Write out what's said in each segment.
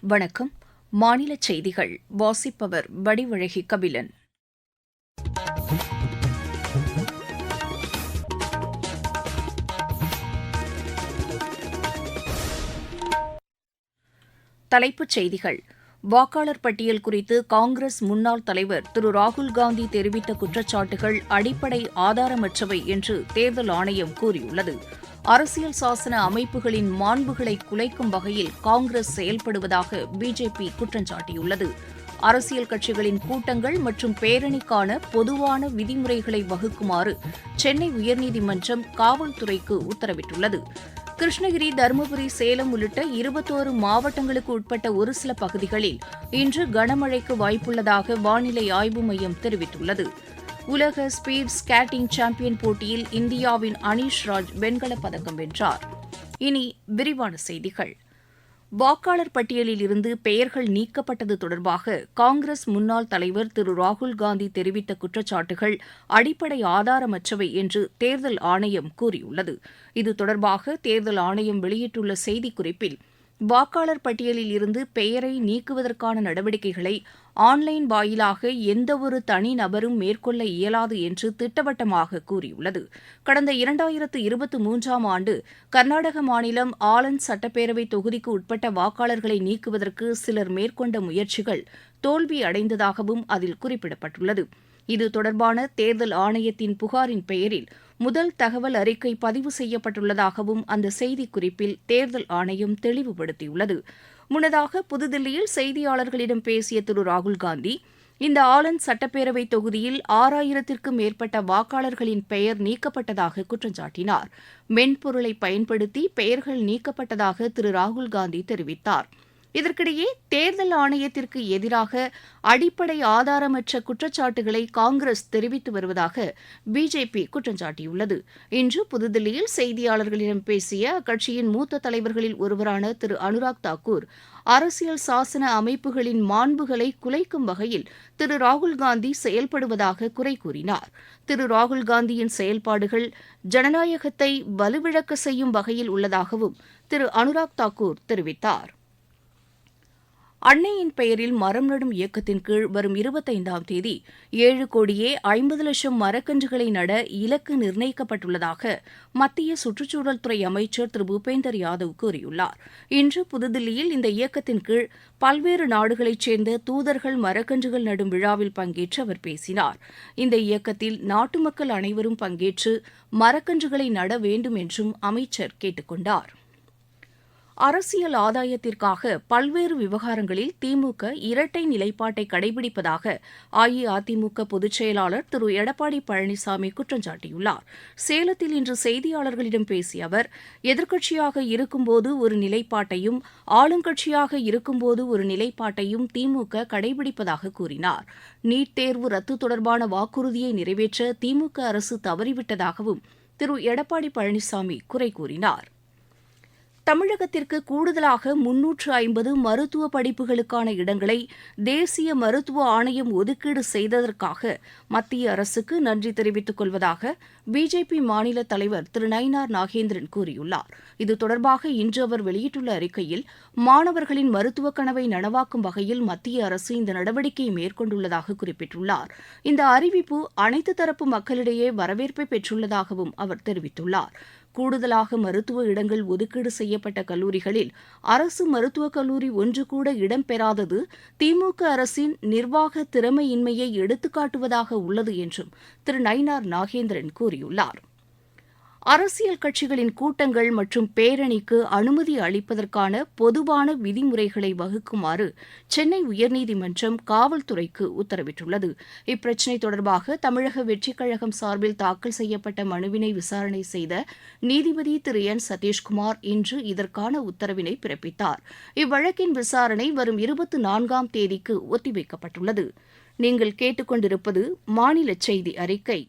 வணக்கம். மாநில செய்திகள். வாசிப்பவர் வடிவழகி கபிலன். தலைப்புச் செய்திகள். வாக்காளர் பட்டியல் குறித்து காங்கிரஸ் முன்னாள் தலைவர் திரு ராகுல் காந்தி தெரிவித்த குற்றச்சாட்டுகள் அடிப்படை ஆதாரமற்றவை என்று தேர்தல் ஆணையம் கூறியுள்ளது. அரசியல் சாசன அமைப்புகளின் மாண்புகளை குலைக்கும் வகையில் காங்கிரஸ் செயல்படுவதாக பிஜேபி குற்றம் சாட்டியுள்ளது. அரசியல் கட்சிகளின் கூட்டங்கள் மற்றும் பேரணிக்கான பொதுவான விதிமுறைகளை வகுக்குமாறு சென்னை உயர்நீதிமன்றம் காவல்துறைக்கு உத்தரவிட்டுள்ளது. கிருஷ்ணகிரி தருமபுரி சேலம் உள்ளிட்ட இருபத்தோரு மாவட்டங்களுக்கு உட்பட்ட ஒரு சில பகுதிகளில் இன்று கனமழைக்கு வாய்ப்புள்ளதாக வானிலை ஆய்வு மையம் தெரிவித்துள்ளது. உலக ஸ்பீட் ஸ்கேட்டிங் சாம்பியன் போட்டியில் இந்தியாவின் அனீஷ் ராஜ் வெண்கலப் பதக்கம் வென்றார். இனி விரிவான செய்திகள். வாக்காளர் பட்டியலில் இருந்து பெயர்கள் நீக்கப்பட்டது தொடர்பாக காங்கிரஸ் முன்னாள் தலைவர் திரு ராகுல்காந்தி தெரிவித்த குற்றச்சாட்டுகள் அடிப்படை ஆதாரமற்றவை என்று தேர்தல் ஆணையம் கூறியுள்ளது. இது தொடர்பாக தேர்தல் ஆணையம் வெளியிட்டுள்ள செய்திக்குறிப்பில் வாக்காளர் பட்டியலில் இருந்து பெயரை நீக்குவதற்கான நடவடிக்கைகளை ஆன்லைன் வாயிலாக எந்தவொரு தனிநபரும் மேற்கொள்ள இயலாது என்று திட்டவட்டமாக கூறியுள்ளது. கடந்த இரண்டாயிரத்து இருபத்தி மூன்றாம் ஆண்டு கர்நாடக மாநிலம் ஆலந்த் சட்டப்பேரவை தொகுதிக்கு உட்பட்ட வாக்காளர்களை நீக்குவதற்கு சிலர் மேற்கொண்ட முயற்சிகள் தோல்வி அடைந்ததாகவும் அதில் குறிப்பிடப்பட்டுள்ளது. இது தொடர்பான தேர்தல் ஆணையத்தின் புகாரின் பெயரில் முதல் தகவல் அறிக்கை பதிவு செய்யப்பட்டுள்ளதாகவும் அந்த செய்திக்குறிப்பில் தேர்தல் ஆணையம் தெளிவுபடுத்தியுள்ளது. முன்னதாக புதுதில்லியில் செய்தியாளர்களிடம் பேசிய திரு. ராகுல்காந்தி இந்த ஆலந்த் சட்டப்பேரவை தொகுதியில் ஆறாயிரத்திற்கும் மேற்பட்ட வாக்காளர்களின் பெயர் நீக்கப்பட்டதாக குற்றம் சாட்டினார். மென்பொருளை பயன்படுத்தி பெயர்கள் நீக்கப்பட்டதாக திரு. ராகுல்காந்தி தெரிவித்தார். இதற்கிடையே தேர்தல் ஆணையத்திற்கு எதிராக அடிப்படை ஆதாரமற்ற குற்றச்சாட்டுகளை காங்கிரஸ் தெரிவித்து வருவதாக பிஜேபி குற்றம் சாட்டியுள்ளது. இன்று புதுதில்லியில் செய்தியாளர்களிடம் பேசிய அக்கட்சியின் மூத்த தலைவர்களில் ஒருவரான திரு அனுராக் தாக்கூர் அரசியல் சாசன அமைப்புகளின் மாண்புகளை குலைக்கும் வகையில் திரு ராகுல்காந்தி செயல்படுவதாக குறை கூறினார். திரு ராகுல்காந்தியின் செயல்பாடுகள் ஜனநாயகத்தை வலுவிழக்க செய்யும் வகையில் உள்ளதாகவும் திரு அனுராக் தாக்கூர் தெரிவித்தார். அன்னையின் பெயரில் மரம் நடும் இயக்கத்தின் கீழ் வரும் இருபத்தைந்தாம் தேதி ஏழு கோடியே ஐம்பது லட்சம் மரக்கன்றுகளை நட இலக்கு நிர்ணயிக்கப்பட்டுள்ளதாக மத்திய சுற்றுச்சூழல் துறை அமைச்சர் திரு. பூபேந்தர் யாதவ் கூறியுள்ளார். இன்று புதுதில்லியில் இந்த இயக்கத்தின் கீழ் பல்வேறு நாடுகளைச் சேர்ந்த தூதர்கள் மரக்கன்றுகள் நடும் விழாவில் பங்கேற்று அவர் பேசினார். இந்த இயக்கத்தில் நாட்டு மக்கள் அனைவரும் பங்கேற்று மரக்கன்றுகளை நட வேண்டும் என்றும் அமைச்சர் கேட்டுக்கொண்டார் அரசியல் ஆதாயத்திற்காக பல்வேறு விவகாரங்களில் திமுக இரட்டை நிலைப்பாட்டை கடைபிடிப்பதாக அஇஅதிமுக பொதுச் செயலாளர் திரு. எடப்பாடி பழனிசாமி குற்றம் சாட்டியுள்ளார். சேலத்தில் இன்று செய்தியாளர்களிடம் பேசிய அவர் எதிர்க்கட்சியாக இருக்கும்போது ஒரு நிலைப்பாட்டையும் ஆளுங்கட்சியாக இருக்கும்போது ஒரு நிலைப்பாட்டையும் திமுக கடைபிடிப்பதாக கூறினார். நீட் தேர்வு ரத்து தொடர்பான வாக்குறுதியை நிறைவேற்ற திமுக அரசு தவறிவிட்டதாகவும் திரு. எடப்பாடி பழனிசாமி குறை கூறினார். தமிழகத்திற்கு கூடுதலாக முன்னூற்று ஐம்பது மருத்துவ படிப்புகளுக்கான இடங்களை தேசிய மருத்துவ ஆணையம் ஒதுக்கீடு செய்ததற்காக மத்திய அரசுக்கு நன்றி தெரிவித்துக் கொள்வதாக பிஜேபி மாநில தலைவர் திரு நயினார் நாகேந்திரன் கூறியுள்ளார். இது தொடர்பாக இன்று அவர் வெளியிட்டுள்ள அறிக்கையில் மாணவர்களின் மருத்துவ கனவை நனவாக்கும் வகையில் மத்திய அரசு இந்த நடவடிக்கையை மேற்கொண்டுள்ளதாக குறிப்பிட்டுள்ளார். இந்த அறிவிப்பு அனைத்து தரப்பு மக்களிடையே வரவேற்பை பெற்றுள்ளதாகவும் அவர் தெரிவித்துள்ளார். கூடுதலாக மருத்துவ இடங்கள் ஒதுக்கீடு செய்யப்பட்ட கல்லூரிகளில் அரசு மருத்துவக் கல்லூரி ஒன்று கூட இடம்பெறாதது திமுக அரசின் நிர்வாக திறமையின்மையை எடுத்துக்காட்டுவதாக உள்ளது என்றும் திரு நயினார் நாகேந்திரன் கூறியுள்ளார். அரசியல் கட்சிகளின் கூட்டங்கள் மற்றும் பேரணிக்கு அனுமதி அளிப்பதற்கான பொதுவான விதிமுறைகளை வகுக்குமாறு சென்னை உயர்நீதிமன்றம் காவல்துறைக்கு உத்தரவிட்டுள்ளது. இப்பிரச்சினை தொடர்பாக தமிழக வெற்றிக் கழகம் சார்பில் தாக்கல் செய்யப்பட்ட மனுவினை விசாரணை செய்த நீதிபதி திரு. என். சதீஷ்குமார் இன்று இதற்கான உத்தரவினை பிறப்பித்தார். இவ்வழக்கின் விசாரணை வரும் இருபத்தி நான்காம் தேதிக்கு ஒத்திவைக்கப்பட்டுள்ளது. நீங்கள் கேட்டுக்கொண்டிருப்பது மாநில செய்தி அறிக்கை.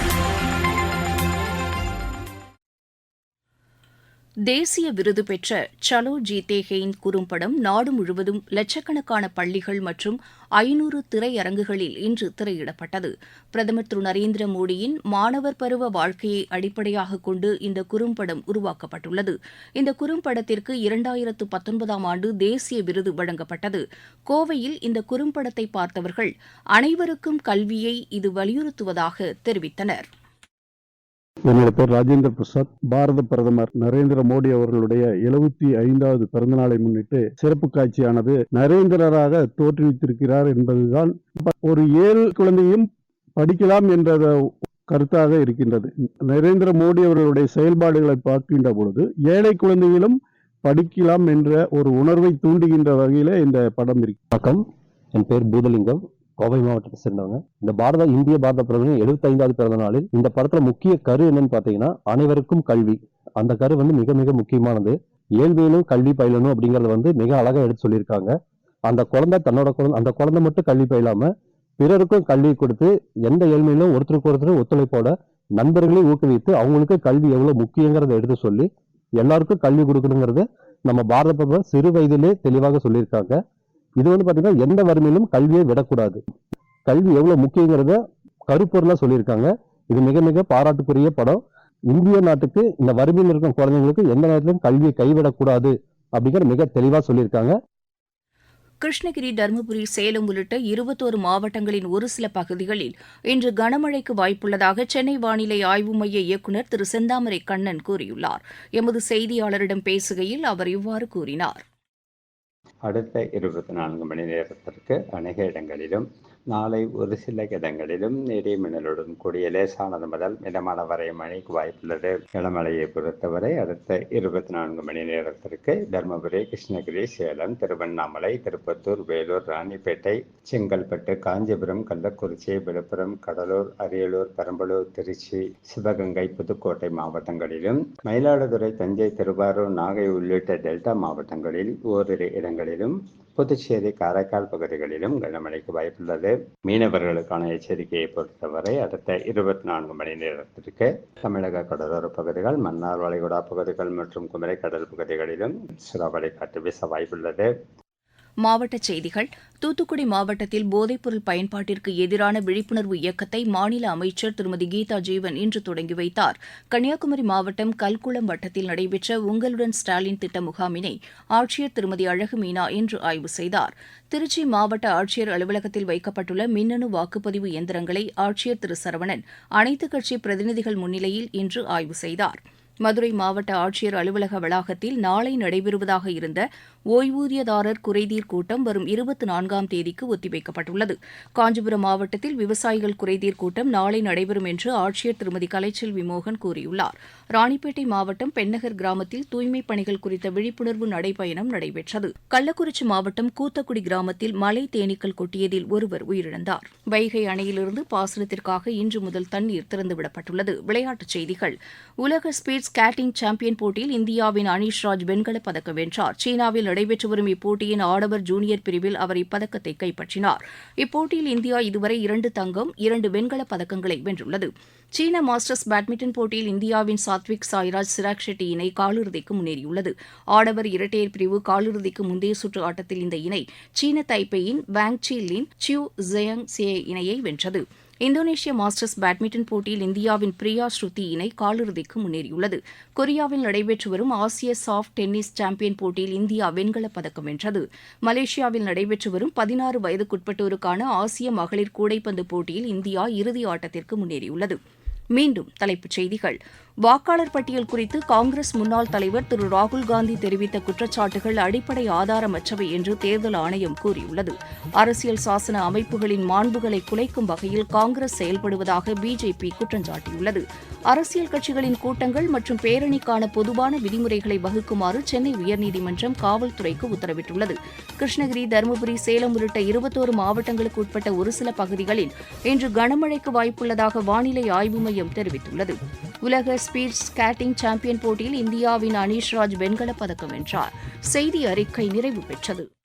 தேசிய விருது பெற்ற சலோ ஜீதே ஹெயின் குறும்படம் நாடு முழுவதும் லட்சக்கணக்கான பள்ளிகள் மற்றும் ஐநூறு திரையரங்குகளில் இன்று திரையிடப்பட்டது. பிரதமர் திரு நரேந்திர மோடியின் மாணவர் பருவ வாழ்க்கையை அடிப்படையாக கொண்டு இந்த குறும்படம் உருவாக்கப்பட்டுள்ளது. இந்த குறும்படத்திற்கு இரண்டாயிரத்து பத்தொன்பதாம் ஆண்டு தேசிய விருது வழங்கப்பட்டது. கோவையில் இந்த குறும்படத்தை பார்த்தவர்கள் அனைவருக்கும் கல்வியை இது வலியுறுத்துவதாக தெரிவித்தனர். என்னோட பேர் ராஜேந்திர பிரசாத். பாரத பிரதமர் நரேந்திர மோடி அவர்களுடைய எழுபத்தி ஐந்தாவது பிறந்த நாளை முன்னிட்டு சிறப்பு காட்சியானது நரேந்திரராக தோற்றுவித்திருக்கிறார் என்பதுதான் ஒரு ஏழு குழந்தையும் படிக்கலாம் என்ற கருத்தாக இருக்கின்றது. நரேந்திர மோடி அவர்களுடைய செயல்பாடுகளை பார்க்கின்ற பொழுது ஏழை குழந்தைகளும் படிக்கலாம் என்ற ஒரு உணர்வை தூண்டுகின்ற வகையில இந்த படம் இருக்கு. வணக்கம். என் பேர் பூதலிங்கம். கோவை மாவட்டத்தை சேர்ந்தவங்க. இந்த பாரத இந்திய பாரத பிரதமரின் எழுபத்தைந்தாவது பிறந்த நாளில் இந்த படத்துல முக்கிய கரு என்னன்னு பாத்தீங்கன்னா அனைவருக்கும் கல்வி. அந்த கரு வந்து மிக மிக முக்கியமானது. ஏழ்மையிலும் கல்வி பயிலணும் அப்படிங்கறத வந்து மிக அழகா எடுத்து சொல்லியிருக்காங்க. அந்த குழந்தை தன்னோட குழந்தை அந்த குழந்தை மட்டும் கல்வி பயிலாம பிறருக்கும் கல்வி கொடுத்து எந்த ஏழ்மையிலும் ஒருத்தருக்கு ஒருத்தர் ஒத்துழைப்போட நண்பர்களையும் ஊக்குவித்து அவங்களுக்கு கல்வி எவ்வளவு முக்கியங்கிறத எடுத்து சொல்லி எல்லாருக்கும் கல்வி கொடுக்கணுங்கிறது நம்ம பாரத பிரதமர் சிறு வயதிலே தெளிவாக சொல்லியிருக்காங்க. இது வந்து பாத்தீங்கன்னா எந்த வறுமையிலும் கல்வியை விடக்கூடாது. கல்வி எவ்வளவு முக்கியங்கிறத கருப்பொருளா சொல்லியிருக்காங்க. இது மிக மிக பாராட்டுக்குரிய படம். இந்திய நாட்டுக்கு இந்த வறுமையில் இருக்கும் குழந்தைங்களுக்கு எந்த நேரத்திலும் கல்வியை கைவிடக்கூடாது அப்படிங்கிற மிக தெளிவா சொல்லியிருக்காங்க. கிருஷ்ணகிரி தருமபுரி சேலம் உள்ளிட்ட இருபத்தோரு மாவட்டங்களின் ஒரு சில பகுதிகளில் இன்று கனமழைக்கு வாய்ப்புள்ளதாக சென்னை வானிலை ஆய்வு மைய இயக்குநர் திரு செந்தாமரை கண்ணன் கூறியுள்ளார். எமது செய்தியாளரிடம் பேசுகையில் அவர் இவ்வாறு கூறினார். அடுத்த இருபத்தி நான்கு மணி நேரத்திற்கு அநேக இடங்களிலும் நாளை ஒரு சில இடங்களிலும் இடி மின்னலுடன் கூடிய லேசானது முதல் மிதமான வரை மழைக்கு வாய்ப்புள்ளது. இளமலையை பொறுத்தவரை அடுத்த இருபத்தி நான்கு மணி நேரத்திற்கு தருமபுரி கிருஷ்ணகிரி சேலம் திருவண்ணாமலை திருப்பத்தூர் வேலூர் ராணிப்பேட்டை செங்கல்பட்டு காஞ்சிபுரம் கள்ளக்குறிச்சி விழுப்புரம் கடலூர் அரியலூர் பெரம்பலூர் திருச்சி சிவகங்கை புதுக்கோட்டை மாவட்டங்களிலும் மயிலாடுதுறை தஞ்சை திருவாரூர் நாகை உள்ளிட்ட டெல்டா மாவட்டங்களில் ஓரிரு இடங்களிலும் புதுச்சேரி காரைக்கால் பகுதிகளிலும் கனமழைக்கு வாய்ப்புள்ளது. மீனவர்களுக்கான எச்சரிக்கையை பொறுத்தவரை அடுத்த இருபத்தி நான்கு மணி நேரத்திற்கு தமிழக கடலோர பகுதிகள் மன்னார் வளைகுடா பகுதிகள் மற்றும் குமரி கடல் பகுதிகளிலும் சூறாவளி காற்று வீச வாய்ப்புள்ளது. மாவட்டச் செய்திகள். தூத்துக்குடி மாவட்டத்தில் போதைப்பொருள் பயன்பாட்டிற்கு எதிரான விழிப்புணர்வு இயக்கத்தை மாநில அமைச்சர் திருமதி கீதா ஜீவன் இன்று தொடங்கி வைத்தார். கன்னியாகுமரி மாவட்டம் கல்குளம் வட்டத்தில் நடைபெற்ற உங்களுடன் ஸ்டாலின் திட்ட முகாமினை ஆட்சியர் திருமதி அழகு மீனா இன்று ஆய்வு செய்தார். திருச்சி மாவட்ட ஆட்சியர் அலுவலகத்தில் வைக்கப்பட்டுள்ள மின்னணு வாக்குப்பதிவு இயந்திரங்களை ஆட்சியர் திரு சரவணன் அனைத்துக் கட்சி பிரதிநிதிகள் முன்னிலையில் இன்று ஆய்வு செய்தார். மதுரை மாவட்ட ஆட்சியர் அலுவலக வளாகத்தில் நாளை நடைபெறுவதாக இருந்த ஓய்வூதியதாரர் குறைதீர் கூட்டம் வரும் இருபத்தி நான்காம் தேதிக்கு ஒத்திவைக்கப்பட்டுள்ளது. காஞ்சிபுரம் மாவட்டத்தில் விவசாயிகள் குறைதீர் கூட்டம் நாளை நடைபெறும் என்று ஆட்சியர் திருமதி கலைச்செல்வி மோகன் கூறியுள்ளார். ராணிப்பேட்டை மாவட்டம் பெண்ணகர் கிராமத்தில் தூய்மைப் பணிகள் குறித்த விழிப்புணர்வு நடைபயணம் நடைபெற்றது. கள்ளக்குறிச்சி மாவட்டம் கூத்தக்குடி கிராமத்தில் மலை தேனீக்கள் கொட்டியதில் ஒருவர் உயிரிழந்தார். வைகை அணையிலிருந்து பாசனத்திற்காக இன்று முதல் தண்ணீர் திறந்துவிடப்பட்டுள்ளது. விளையாட்டுச் செய்திகள். உலக ஸ்பீட் ஸ்கேட்டிங் சாம்பியன் போட்டியில் இந்தியாவின் அனீஷ் ராஜ் வெண்கலப் பதக்கம் வென்றார். சீனாவில் நடைபெற்று வரும் இப்போட்டியின் ஆடவர் ஜூனியர் பிரிவில் அவர் இப்பதக்கத்தை கைப்பற்றினார். இப்போட்டியில் இந்தியா இதுவரை இரண்டு தங்கம் இரண்டு வெண்கலப் பதக்கங்களை வென்றுள்ளது. சீன மாஸ்டர்ஸ் பேட்மிண்டன் போட்டியில் இந்தியாவின் சாத்விக் சாய்ராஜ் சிராக் ஷெட்டி இணை காலிறுதிக்கு முன்னேறியுள்ளது. ஆடவர் இரட்டையர் பிரிவு காலிறுதிக்கு முந்தைய சுற்று ஆட்டத்தில் இந்த இணை சீன தைப்பேயின் Wang Chi Lin Chiu Hsiang Chieh இணையை வென்றது. இந்தோனேஷிய மாஸ்டர்ஸ் பேட்மிண்டன் போட்டியில் இந்தியாவின் பிரியா ஸ்ருதி இணை காலிறுதிக்கு முன்னேறியுள்ளது. கொரியாவில் நடைபெற்று வரும் ஆசிய சாஃப்ட் டென்னிஸ் சாம்பியன் போட்டியில் இந்தியா வெண்கலப் பதக்கம் வென்றது. மலேசியாவில் நடைபெற்று வரும் பதினாறு வயதுக்குட்பட்டோருக்கான ஆசிய மகளிர் கூடைப்பந்து போட்டியில் இந்தியா இறுதி ஆட்டத்திற்கு முன்னேறியுள்ளது. மீண்டும் தலைப்புச் செய்திகள். வாக்காளர் பட்டியல் குறித்து காங்கிரஸ் முன்னாள் தலைவர் திரு ராகுல் காந்தி தெரிவித்த குற்றச்சாட்டுகள் அடிப்படை ஆதாரமற்றவை என்று தேர்தல் ஆணையம் கூறியுள்ளது. அரசியல் சாசன அமைப்புகளின் மாண்புகளை குலைக்கும் வகையில் காங்கிரஸ் செயல்படுவதாக பிஜேபி குற்றம் சாட்டியுள்ளது. அரசியல் கட்சிகளின் கூட்டங்கள் மற்றும் பேரணிக்கான பொதுவான விதிமுறைகளை வகுக்குமாறு சென்னை உயர்நீதிமன்றம் காவல்துறைக்கு உத்தரவிட்டுள்ளது. கிருஷ்ணகிரி தருமபுரி சேலம் உள்ளிட்ட இருபத்தோரு மாவட்டங்களுக்கு உட்பட்ட ஒரு சில பகுதிகளில் இன்று கனமழைக்கு வாய்ப்புள்ளதாக வானிலை ஆய்வு மையம் தெரிவித்துள்ளது. உலக ஸ்பீட் ஸ்கேட்டிங் சாம்பியன் போட்டியில் இந்தியாவின் அனீஷ் ராஜ் வெண்கலப் பதக்கம் வென்றார். செய்தி அறிக்கை நிறைவு பெற்றது.